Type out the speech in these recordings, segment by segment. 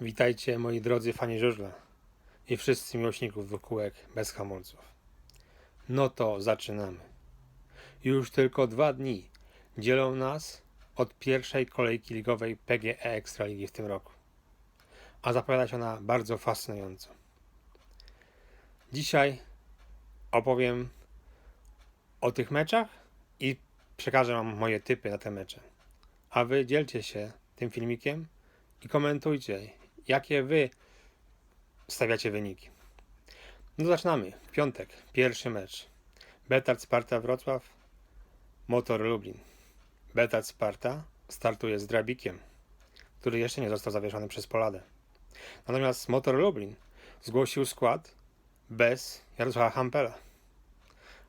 Witajcie moi drodzy fani żużla i wszyscy miłośników wykółek bez hamulców. No to zaczynamy. Już tylko dwa dni dzielą nas od pierwszej kolejki ligowej PGE Ekstraligi w tym roku. A zapowiada się ona bardzo fascynująco. Dzisiaj opowiem o tych meczach i przekażę Wam moje typy na te mecze. A Wy dzielcie się tym filmikiem i komentujcie, jakie wy stawiacie wyniki. No zaczynamy. Piątek, pierwszy mecz. Betard Sparta Wrocław, Motor Lublin. Betard Sparta startuje z Drabikiem, który jeszcze nie został zawieszony przez Poladę. Natomiast Motor Lublin zgłosił skład bez Jarosława Hampela.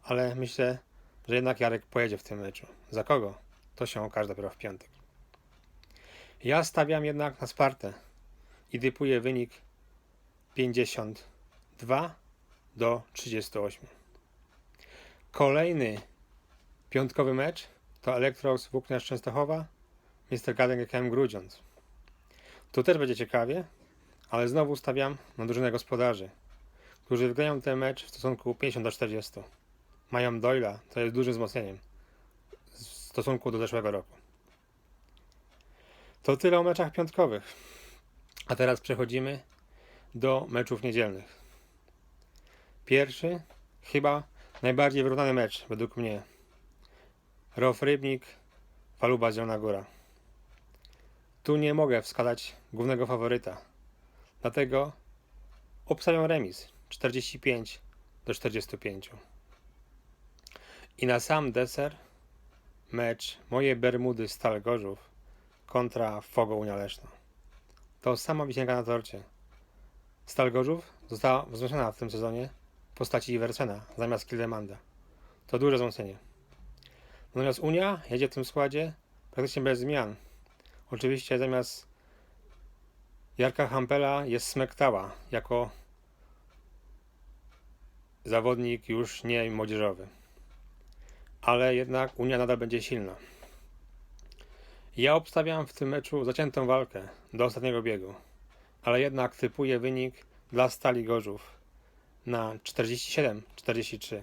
Ale myślę, że jednak Jarek pojedzie w tym meczu. Za kogo? To się okaże dopiero w piątek. Ja stawiam jednak na Spartę i typuję wynik 52 do 38. Kolejny piątkowy mecz to Elektros Włókniarz Częstochowa, Mr. Garden GKM Grudziądz. Tu też będzie ciekawie, ale znowu stawiam na drużynę gospodarzy, którzy wygrają ten mecz w stosunku 50 do 40. Mają Doyla, to jest dużym wzmocnieniem w stosunku do zeszłego roku. To tyle o meczach piątkowych. A teraz przechodzimy do meczów niedzielnych. Pierwszy, chyba najbardziej wyrównany mecz według mnie. Rof Rybnik, Faluba Zielona Góra. Tu nie mogę wskazać głównego faworyta. Dlatego obstawiam remis 45 do 45. I na sam deser mecz moje Bermudy Stal Gorzów kontra Fogo Unia Leszno. To sama wisienka na torcie. Stal Gorzów została wzmocniona w tym sezonie w postaci Iversena zamiast Kildemanda. To duże wzmocnienie. Natomiast Unia jedzie w tym składzie praktycznie bez zmian. Oczywiście zamiast Jarka Hampela jest Smektała jako zawodnik już nie młodzieżowy. Ale jednak Unia nadal będzie silna. Ja obstawiam w tym meczu zaciętą walkę do ostatniego biegu, ale jednak typuję wynik dla Stali Gorzów na 47-43.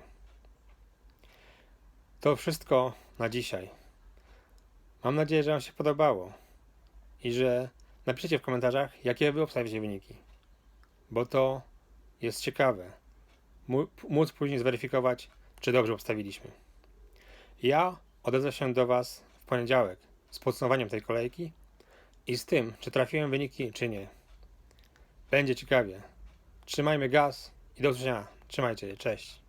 To wszystko na dzisiaj. Mam nadzieję, że Wam się podobało i że napiszecie w komentarzach, jakie Wy obstawiacie wyniki, bo to jest ciekawe. Mó- Móc później zweryfikować, czy dobrze obstawiliśmy. Ja odezwę się do Was w poniedziałek z podsumowaniem tej kolejki i z tym, czy trafiłem wyniki, czy nie. Będzie ciekawie. Trzymajmy gaz i do usłyszenia. Trzymajcie się. Cześć.